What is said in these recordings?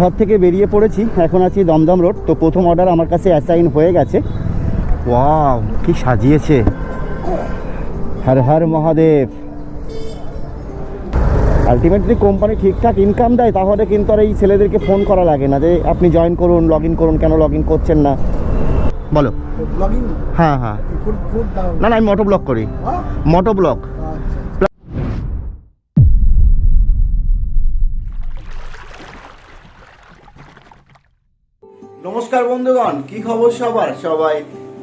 ঘর থেকে বেরিয়ে পড়েছি। এখন আছি দমদম রোড। তো প্রথম অর্ডার আমার কাছে অ্যাসাইন হয়ে গেছে। ওয়াও কি সাজিয়েছে। হর হর মহাদেব। আলটিমেটলি কোম্পানি ঠিকঠাক ইনকাম দেয় তাহলে কিন্তু আর এই ছেলেদেরকে ফোন করা লাগে না যে আপনি জয়েন করুন লগ ইন করুন কেন লগ ইন করছেন না? বলো। হ্যাঁ হ্যাঁ। না না আমি মোটো ব্লগ করি? মোটো ব্লগ বন্ধুগণ, কি খবর সবার? সবাই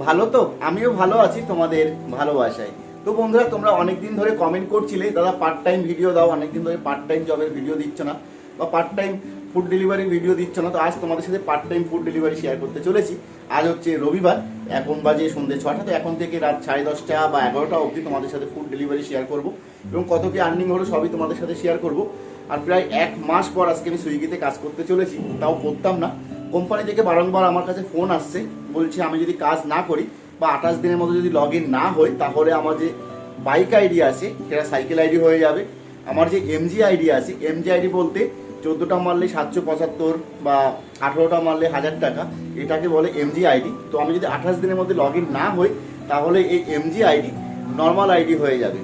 ভালো তো? আমিও ভালো আছি তোমাদের ভালোবাসায়। তো বন্ধুরা, তোমরা অনেকদিন ধরে কমেন্ট করছিলে, দাদা পার্ট টাইম ভিডিও দাও, অনেকদিন ধরে পার্ট টাইম জবের ভিডিও দিচ্ছ না, বা part time food delivery video দিচ্ছ না, তো আজ তোমাদের সাথে part time food delivery share করতে চলেছি। আজ হচ্ছে রবিবার, এখন বাজে সন্ধ্যে ছটা, তো এখন থেকে রাত সাড়ে দশটা বা এগারোটা অবধি তোমাদের সাথে ফুড ডেলিভারি শেয়ার করব, এবং কত কি আর্নিং হলো সবই তোমাদের সাথে শেয়ার করব। আর প্রায় এক মাস পর আজকে আমি সুইগিতে কাজ করতে চলেছি, তাও করতাম না। কোম্পানি থেকে বারংবার আমার কাছে ফোন আসছে, বলছে আমি যদি কাজ না করি বা আঠাশ দিনের মধ্যে যদি লগ ইন না হই তাহলে আমার যে বাইক আইডি আছে, সেটা সাইকেল আইডি হয়ে যাবে। আমার যে এমজি আইডি আছে এমজি আইডি বলতে চোদ্দোটা মারলে সাতশো পঁচাত্তর বা আঠেরোটা মারলে হাজার টাকা, এটাকে বলে এমজি আইডি তো আমি যদি আঠাশ দিনের মধ্যে লগ ইন না হই, তাহলে এই এমজি আইডি নর্মাল আইডি হয়ে যাবে।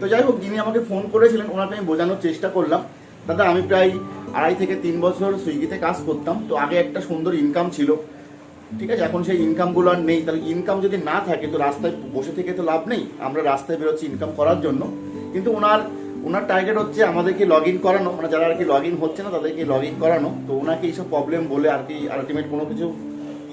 তো যাই হোক, যিনি আমাকে ফোন করেছিলেন, ওনাকে আমি বোঝানোর চেষ্টা করলাম। দাদা, আমি প্রায় আড়াই থেকে তিন বছর সুইগিতে কাজ করতাম। তো আগে একটা সুন্দর ইনকাম ছিল। ঠিক আছে? এখন সেই ইনকামগুলো আর নেই। তাহলে ইনকাম যদি না থাকে, তো রাস্তায় বসে থেকে তো লাভ নেই। আমরা রাস্তায় বেরোচ্ছি ইনকাম করার জন্য। কিন্তু ওনার ওনার টার্গেট হচ্ছে আমাদেরকে লগ ইন করানো। মানে যারা আর কি লগ ইন হচ্ছে না, তাদেরকে লগ ইন করানো। তো ওনাকে এইসব প্রবলেম বলে আর কি আলটিমেট কোনো কিছু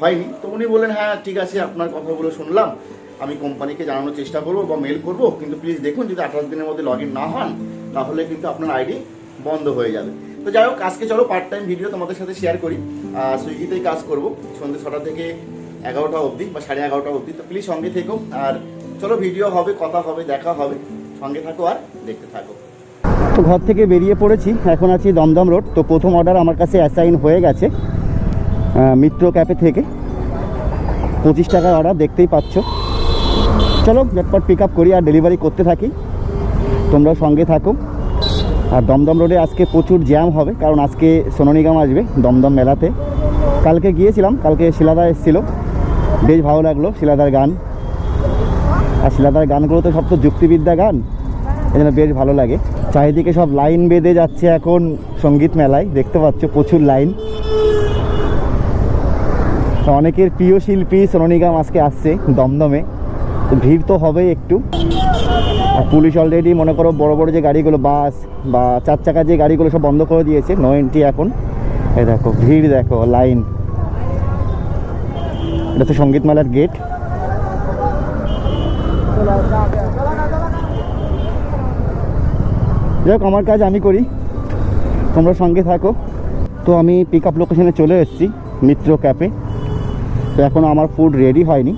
হয়নি। তো উনি বললেন হ্যাঁ ঠিক আছে, আপনার কথাগুলো শুনলাম। আমি কোম্পানিকে জানানোর চেষ্টা করব বা মেল করব। কিন্তু প্লিজ দেখুন, যদি আঠাশ দিনের মধ্যে লগ ইন না হন, তাহলে কিন্তু আপনার আইডি বন্ধ হয়ে যাবে। তো যাই হোক, আজকে চলো পার্ট টাইম ভিডিও তোমাদের সাথে শেয়ার করি। সুইগিতেই কাজ করব। সন্ধ্যে ছটা থেকে এগারোটা অবধি বা সাড়ে এগারোটা অবধি। তো প্লিজ সঙ্গে থেকো। আর চলো ভিডিও হবে, কথা হবে, দেখা হবে। সঙ্গে থাকো আর দেখতে থাকো। তো ঘর থেকে বেরিয়ে পড়েছি। এখন আছি দমদম রোড। তো প্রথম অর্ডার আমার কাছে অ্যাসাইন হয়ে গেছে মিত্র ক্যাফে থেকে। পঁচিশ টাকার অর্ডার দেখতেই পাচ্ছ। চলো, ঝটপট পিক আপ করি আর ডেলিভারি করতে থাকি। তোমরাও সঙ্গে থাকো। আর দমদম রোডে আজকে প্রচুর জ্যাম হবে, কারণ আজকে সোনানিগাম আসবে দমদম মেলাতে। কালকে গিয়েছিলাম, কালকে শিলাদা এসেছিল। বেশ ভালো লাগল শিলাদার গান। আর শিলাদার গানগুলো তো সব তো যুক্তিবিদ্যা গান, এই জন্য বেশ ভালো লাগে। চারিদিকে সব লাইন বেঁধে যাচ্ছে এখন সংগীত মেলায়, দেখতে পাচ্ছ প্রচুর লাইন। অনেকের প্রিয় শিল্পী সোনানিগাম আজকে আসছে দমদমে। ভিড় তো হবেই একটু। পুলিশ অলরেডি মনে করো বড় বড় যে গাড়িগুলো, বাস বা চার চাকা যে গাড়িগুলো সব বন্ধ করে দিয়েছে নো এন্ট্রি এখন। এই দেখো, ভিড় দেখো লাইন এটা তো সংগীত মেলার গেট যাই আমার কাজ আমি করি। তোমরা সঙ্গে থাকো। তো আমি পিক আপ লোকেশনে চলে এসেছি, মিত্র ক্যাপে তো এখনও আমার ফুড রেডি হয়নি।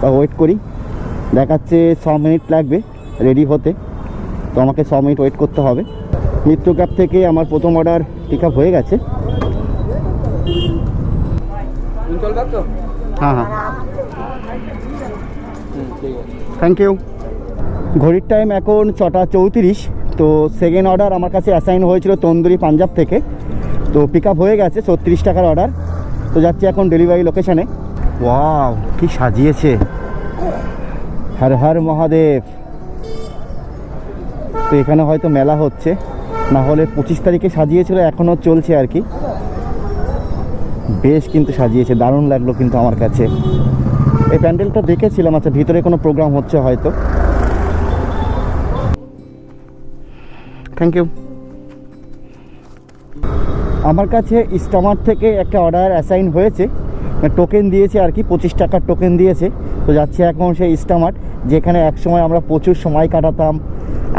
তা ওয়েট করি। দেখাচ্ছে ছ মিনিট লাগবে রেডি হতে। তো আমাকে ছ মিনিট ওয়েট করতে হবে। মিত্র ক্যাব থেকে আমার প্রথম অর্ডার পিক আপ হয়ে গেছে। হ্যাঁ হ্যাঁ। থ্যাংক ইউ ঘড়ির টাইম এখন ছটা চৌত্রিশ। তো সেকেন্ড অর্ডার আমার কাছে অ্যাসাইন হয়েছিল তন্দুরি পাঞ্জাব থেকে। তো পিক হয়ে গেছে, ছত্রিশ টাকার অর্ডার তো যাচ্ছি এখন ডেলিভারি লোকেশানে ওয়াও কি সাজিয়েছে। হর হর মহাদেব। তো এখানে হয়তো মেলা হচ্ছে। না হলে পঁচিশ তারিখে সাজিয়েছিল এখনও চলছে আর কি। বেশ কিন্তু সাজিয়েছে, দারুণ লাগল কিন্তু আমার কাছে। এই প্যান্ডেলটা দেখেছিলাম আচ্ছা ভিতরে কোনো প্রোগ্রাম হচ্ছে হয়তো। থ্যাংক ইউ আমার কাছে ইস্টামার্ট থেকে একটা অর্ডার অ্যাসাইন হয়েছে। টোকেন দিয়েছে আর কি, পঁচিশ টাকার টোকেন দিয়েছে। তো যাচ্ছি এখন সেই ইস্টামার্ট যেখানে একসময় আমরা প্রচুর সময় কাটাতাম,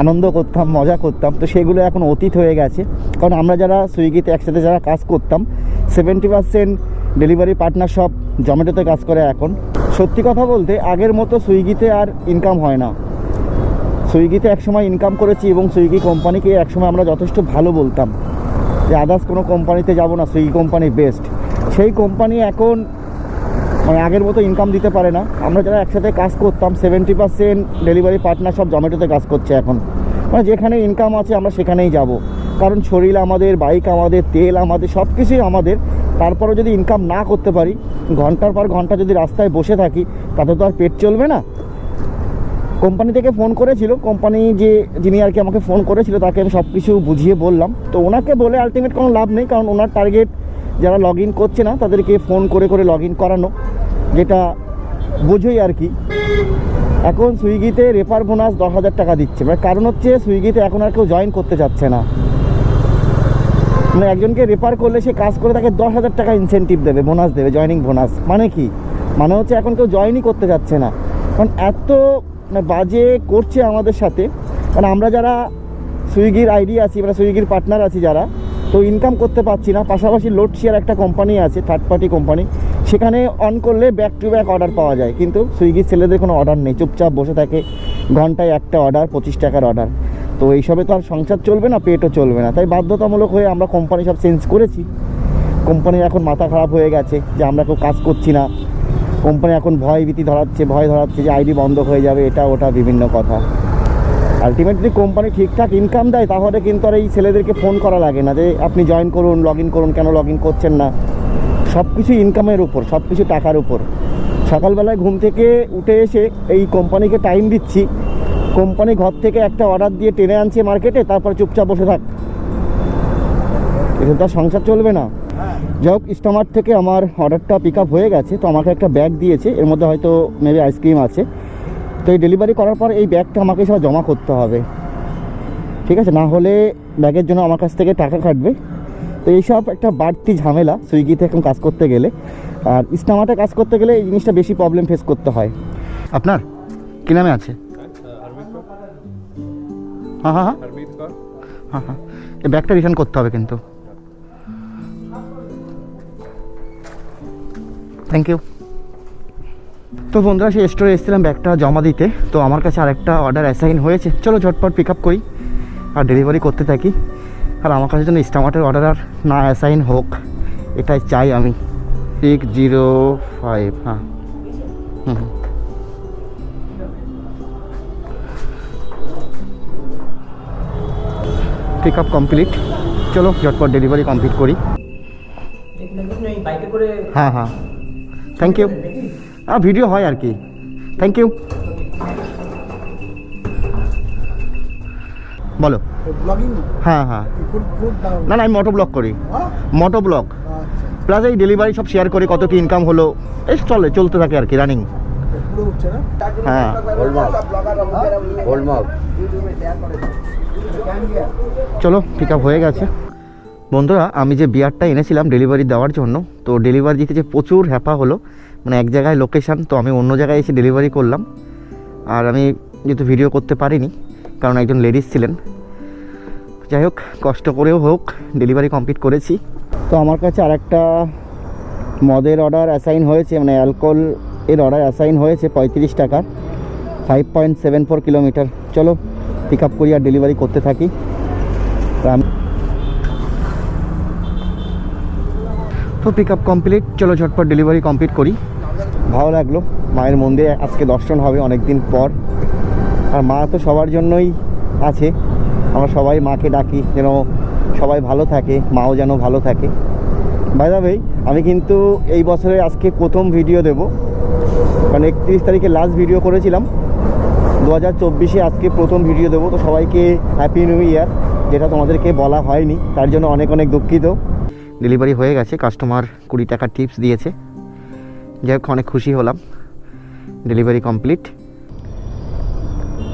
আনন্দ করতাম, মজা করতাম। তো সেগুলো এখন অতীত হয়ে গেছে। কারণ আমরা যারা সুইগিতে একসাথে যারা কাজ করতাম সেভেন্টি পার্সেন্ট ডেলিভারি পার্টনার সব জমেটোতে কাজ করে এখন। সত্যি কথা বলতে, আগের মতো সুইগিতে আর ইনকাম হয় না। সুইগিতে একসময় ইনকাম করেছি এবং সুইগি কোম্পানিকে একসময় আমরা যথেষ্ট ভালো বলতাম। যে আদার্স কোনো কোম্পানিতে যাব না, সুইগি কোম্পানি বেস্ট সেই কোম্পানি এখন মানে আগের মতো ইনকাম দিতে পারে না। আমরা যারা একসাথে কাজ করতাম সেভেন্টি পার্সেন্ট ডেলিভারি পার্টনার সব জমেটোতে কাজ করছে এখন। মানে যেখানে ইনকাম আছে আমরা সেখানেই যাব। কারণ শরীর আমাদের বাইক আমাদের, তেল আমাদের সব কিছুই আমাদের। তারপরে যদি ইনকাম না করতে পারি, ঘণ্টার পর ঘণ্টা যদি রাস্তায় বসে থাকি, তাতে তো আর পেট চলবে না। কোম্পানি থেকে ফোন করেছিল, কোম্পানি যে, যিনি আর কি আমাকে ফোন করেছিল, তাকে আমি সব কিছু বুঝিয়ে বললাম। তো ওনাকে বলে আলটিমেট কোনো লাভ নেই, কারণ ওনার টার্গেট যারা লগ করছে না, তাদেরকে ফোন করে করে লগ করানো, যেটা বোঝোই আর কি। এখন সুইগিতে রেফার বোনাস দশ হাজার টাকা দিচ্ছে। মানে কারণ হচ্ছে সুইগিতে এখন আর কেউ জয়েন করতে চাচ্ছে না। মানে একজনকে রেফার করলে সে কাজ করে তাকে দশ হাজার টাকা ইনসেন্টিভ দেবে বোনাস দেবে জয়নিং বোনাস মানে কি? মানে হচ্ছে এখন কেউ জয়েনই করতে যাচ্ছে না। কারণ এত মানে বাজে করছে আমাদের সাথে। কারণ আমরা যারা সুইগির আইডি আছি মানে সুইগির পার্টনার আছি যারা তো ইনকাম করতে পারছি না। পাশাপাশি লোড শেয়ার একটা কোম্পানি আছে থার্ড পার্টি কোম্পানি সেখানে অন করলে ব্যাক টু ব্যাক অর্ডার পাওয়া যায়। কিন্তু সুইগির ছেলেদের কোনো অর্ডার নেই। চুপচাপ বসে থাকে, ঘন্টায় একটা অর্ডার পঁচিশ টাকার অর্ডার তো এইসবে তো আর সংসার চলবে না, পেটও চলবে না। তাই বাধ্যতামূলক হয়ে আমরা কোম্পানি সব চেঞ্জ করেছি। কোম্পানির এখন মাথা খারাপ হয়ে গেছে যে আমরা কেউ কাজ করছি না। কোম্পানি এখন ভয় ভীতি ধরাচ্ছে, ভয় ধরাচ্ছে যে আইডি বন্ধ হয়ে যাবে, এটা ওটা বিভিন্ন কথা। আলটিমেটলি কোম্পানি ঠিকঠাক ইনকাম দেয়, তাহলে কিন্তু আর এই ছেলেদেরকে ফোন করা লাগে না যে আপনি জয়েন করুন লগ করুন, কেন লগ করছেন না? সব কিছু ইনকামের উপর সব কিছু টাকার উপর। সকালবেলায় ঘুম থেকে উঠে এসে এই কোম্পানিকে টাইম দিচ্ছি। কোম্পানি ঘর থেকে একটা অর্ডার দিয়ে টেনে আনছে মার্কেটে তারপর চুপচাপ বসে থাক। এটা তো আর সংসার চলবে না। যাই হোক স্টোমার থেকে আমার অর্ডারটা পিক হয়ে গেছে, তো আমাকে একটা ব্যাগ দিয়েছে, এর মধ্যে হয়তো মেবি আইসক্রিম আছে। তো এই ডেলিভারি করার পর এই ব্যাগটা আমাকে সব জমা করতে হবে। ঠিক আছে? না হলে ব্যাগের জন্য আমার কাছ থেকে টাকা কাটবে। তো এইসব একটা বাড়তি ঝামেলা সুইগিতে এখন কাজ করতে গেলে। আর ইস্টামার্টে কাজ করতে গেলে এই জিনিসটা বেশি প্রবলেম ফেস করতে হয়। আপনার? কী নামে আছে? হ্যাঁ হ্যাঁ হ্যাঁ। হ্যাঁ হ্যাঁ। এই ব্যাগটা রিটার্ন করতে হবে কিন্তু। থ্যাংক ইউ তো বন্ধুরা সেই স্টোরে এসেছিলাম ব্যাগটা জমা দিতে। তো আমার কাছে আরেকটা অর্ডার অ্যাসাইন হয়েছে। চলো ঝটপট পিক আপ করি আর ডেলিভারি করতে থাকি। আর আমার কাছে যেন স্টামার্টের অর্ডার আর না অ্যাসাইন হোক এটাই চাই আমি। সিক্স জিরো ফাইভ হ্যাঁ। হুম। হুম। পিক আপ কমপ্লিট চলো ঝটপট ডেলিভারি কমপ্লিট করি। হ্যাঁ হ্যাঁ। থ্যাংক ইউ ভিডিও হয় আর কি। থ্যাংক ইউ বলো। হ্যাঁ হ্যাঁ। না না আমি মোটো ব্লগ করি। হ্যাঁ মোটো ব্লগ প্লাস এই ডেলিভারি সব শেয়ার করি কত কি ইনকাম হলো। এই চলে চলতে থাকে আর কি রানিং হ্যাঁ। চলো পিক আপ হয়ে গেছে। বন্ধুরা, আমি যে বিয়ারটা এনেছিলাম ডেলিভারি দেওয়ার জন্য, তো ডেলিভারি দিতে যে প্রচুর হ্যাপা হলো মানে এক জায়গায় লোকেশান তো আমি অন্য জায়গায় এসে ডেলিভারি করলাম। আর আমি যেহেতু ভিডিও করতে পারিনি, কারণ একজন লেডিস ছিলেন। যাই হোক, কষ্ট করেও হোক ডেলিভারি কমপ্লিট করেছি। তো আমার কাছে আরেকটা মদের অর্ডার অ্যাসাইন হয়েছে মানে অ্যালকোহল এর অর্ডার অ্যাসাইন হয়েছে, পঁয়ত্রিশ টাকার five point seven four kilometre চলো পিক আপ করি আর ডেলিভারি করতে থাকি। আমি তো পিক আপ কমপ্লিট চলো ঝটপট ডেলিভারি কমপ্লিট করি। ভালো লাগল মায়ের মন্দিরে আজকে দর্শন হবে অনেক দিন পর। আর মা তো সবার জন্যই আছে। আমরা সবাই মাকে ডাকি যেন সবাই ভালো থাকে মাও যেন ভালো থাকে। বাই দা ওয়ে, আমি কিন্তু এই বছরে আজকে প্রথম ভিডিও দেব। কারণ একত্রিশ তারিখে লাস্ট ভিডিও করেছিলাম। দু হাজার চব্বিশে আজকে প্রথম ভিডিও দেবো। তো সবাইকে হ্যাপি নিউ ইয়ার যেটা তোমাদেরকে বলা হয়নি। তার জন্য অনেক অনেক দুঃখিত। ডেলিভারি হয়ে গেছে কাস্টমার কুড়ি টাকা টিপস দিয়েছে। যাই হোক, অনেক খুশি হলাম। ডেলিভারি কমপ্লিট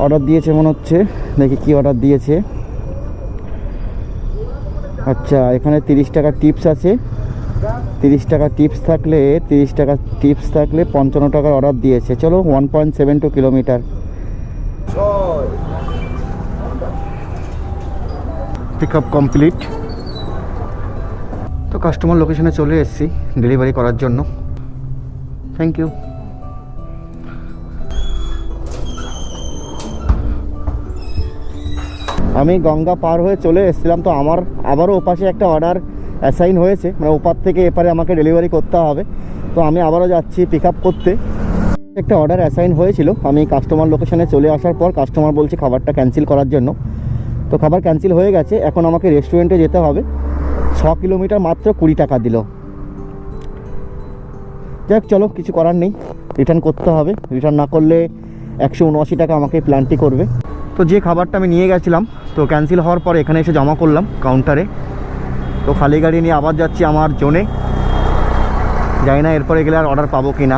অর্ডার দিয়েছে মনে হচ্ছে। দেখি কি অর্ডার দিয়েছে। আচ্ছা এখানে তিরিশ টাকা টিপস আছে। তিরিশ টাকা টিপস থাকলে, তিরিশ টাকা টিপস থাকলে পঞ্চান্ন টাকার অর্ডার দিয়েছে। চলো one point seven two kilometre pick up complete তো কাস্টমার লোকেশনে চলে এসেছি ডেলিভারি করার জন্য। থ্যাংক ইউ আমি গঙ্গা পার হয়ে চলে এসেছিলাম, তো আমার আবারও ওপাশে একটা অর্ডার অ্যাসাইন হয়েছে। মানে ওপার থেকে এপারে আমাকে ডেলিভারি করতে হবে। তো আমি আবারও যাচ্ছি পিক করতে। একটা অর্ডার অ্যাসাইন হয়েছিল। আমি কাস্টমার লোকেশনে চলে আসার পর কাস্টমার বলছে খাবারটা ক্যান্সেল করার জন্য। তো খাবার ক্যান্সেল হয়ে গেছে। এখন আমাকে রেস্টুরেন্টে যেতে হবে। ছ কিলোমিটার মাত্র কুড়ি টাকা দিল। যাক, চলো, কিছু করার নেই। রিটার্ন করতে হবে। রিটার্ন না করলে একশো উনআশি টাকা আমাকে প্ল্যানটি করবে। তো যে খাবারটা আমি নিয়ে গেছিলাম, তো ক্যান্সেল হওয়ার পর এখানে এসে জমা করলাম কাউন্টারে তো খালি গাড়ি নিয়ে আবার যাচ্ছি আমার জোনে। জানি না এরপরে গেলে আর অর্ডার পাবো কি না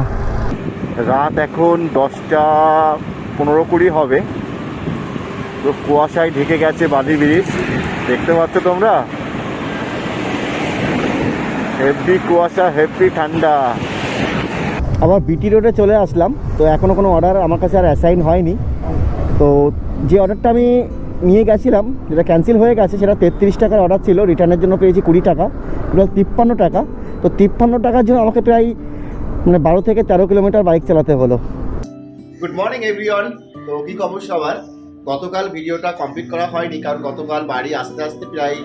রাত এখন দশটা পনেরো কুড়ি হবে। তো কুয়াশায় ঢেকে গেছে বাদি ব্রিজ দেখতে পাচ্ছ তোমরা? হেভি কুয়াশা হেভি ঠান্ডা। আবার বিটি রোডে চলে আসলাম তো এখনও কোনো অর্ডার আমার কাছে আর অ্যাসাইন হয়নি। তো যে অর্ডারটা আমি নিয়ে গেছিলাম যেটা ক্যান্সেল হয়ে গেছে সেটা তেত্রিশ টাকার অর্ডার ছিল রিটার্নের জন্য পেয়েছি কুড়ি টাকা টোটাল তিপ্পান্ন টাকা। তো তিপ্পান্ন টাকার জন্য আমাকে প্রায় মানে বারো থেকে তেরো কিলোমিটার বাইক চালাতে হলো। গুড মর্নিং এভরিওয়ান তো কি খবর সবার? গতকাল ভিডিওটা কমপ্লিট করা হয়নি কারণ গতকাল বাড়ি আসতে আসতে প্রায়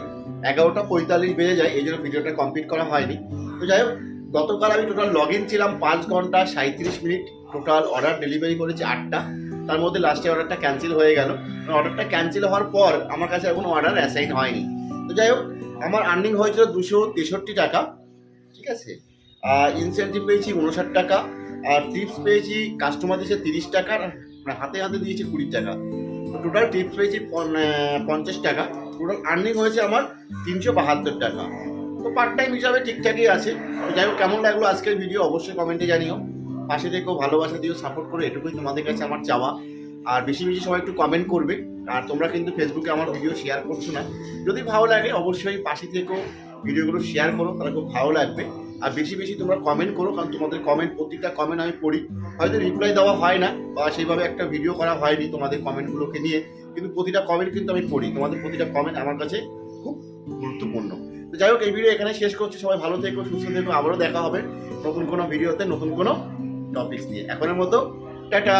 এগারোটা পঁয়তাল্লিশ বেজে যায়, এই জন্য ভিডিওটা কমপ্লিট করা হয়নি। তো যাই হোক, গতকাল আমি টোটাল লগ ইন ছিলাম পাঁচ ঘণ্টা সাঁত্রিশ মিনিট। টোটাল অর্ডার ডেলিভারি করেছি আটটা। তার মধ্যে লাস্টে অর্ডারটা ক্যান্সেল হয়ে গেল। অর্ডারটা ক্যান্সেল হওয়ার পর আমার কাছে এখন অর্ডার অ্যাসাইন হয়নি। তো যাই হোক, আমার আর্নিং হয়েছিল দুশো তেষট্টি টাকা। ঠিক আছে? আর ইনসেন্টিভ পেয়েছি উনষাট টাকা। আর টিপস পেয়েছি কাস্টমার দিয়েছে তিরিশ টাকা। মানে হাতে হাতে দিয়েছে কুড়ি টাকা। টোটাল টিপস পেয়েছি পঞ্চাশ টাকা। টোটাল আর্নিং হয়েছে আমার তিনশো বাহাত্তর টাকা। তো পার্ট টাইম হিসাবে ঠিকঠাকই আছে। যাই হোক, কেমন লাগল আজকের ভিডিও অবশ্যই কমেন্টে জানিও। পাশে থেকেও ভালোবাসা দিও সাপোর্ট করো, এটুকুই তোমাদের কাছে আমার চাওয়া। আর বেশি বেশি সবাই একটু কমেন্ট করবে। আর তোমরা কিন্তু ফেসবুকে আমার ভিডিও শেয়ার করছ না। যদি ভালো লাগে, অবশ্যই পাশে থেকেও ভিডিওগুলো শেয়ার করো, তাহলে খুব ভালো লাগবে। আর বেশি বেশি তোমরা কমেন্ট করো, কারণ তোমাদের কমেন্ট প্রত্যেকটা কমেন্ট আমি পড়ি। হয়তো রিপ্লাই দেওয়া হয় না, বা সেইভাবে একটা ভিডিও করা হয়নি তোমাদের কমেন্টগুলোকে নিয়ে। কিন্তু প্রতিটা কমেন্ট কিন্তু আমি পড়ি। তোমাদের প্রতিটা কমেন্ট আমার কাছে খুব গুরুত্বপূর্ণ। তো যাই হোক, এই ভিডিও এখানে শেষ করছি। সবাই ভালো থেকো, সুস্থ থেকো, আবারও দেখা হবে নতুন কোনো ভিডিওতে নতুন কোনো টপিক্স নিয়ে। এখনের মতো, টাটা!